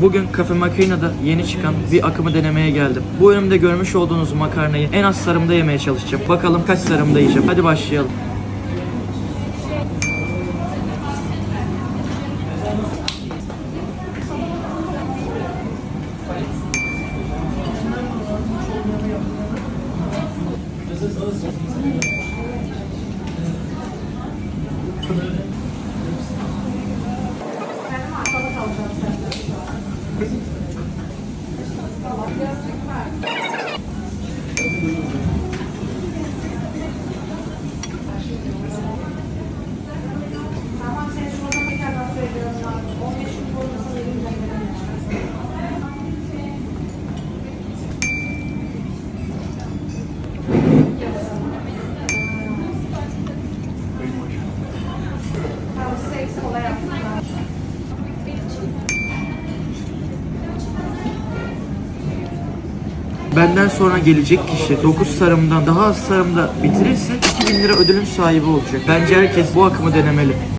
Bugün Cafe Makina'da yeni çıkan bir akımı denemeye geldim. Bu önümde görmüş olduğunuz makarnayı en az sarımda yemeye çalışacağım. Bakalım kaç sarımda yiyeceğim. Hadi başlayalım. Cristo. Benden sonra gelecek kişi 9 sarımdan daha az sarımda bitirirse 2000 lira ödülün sahibi olacak. Bence herkes bu akımı denemeli.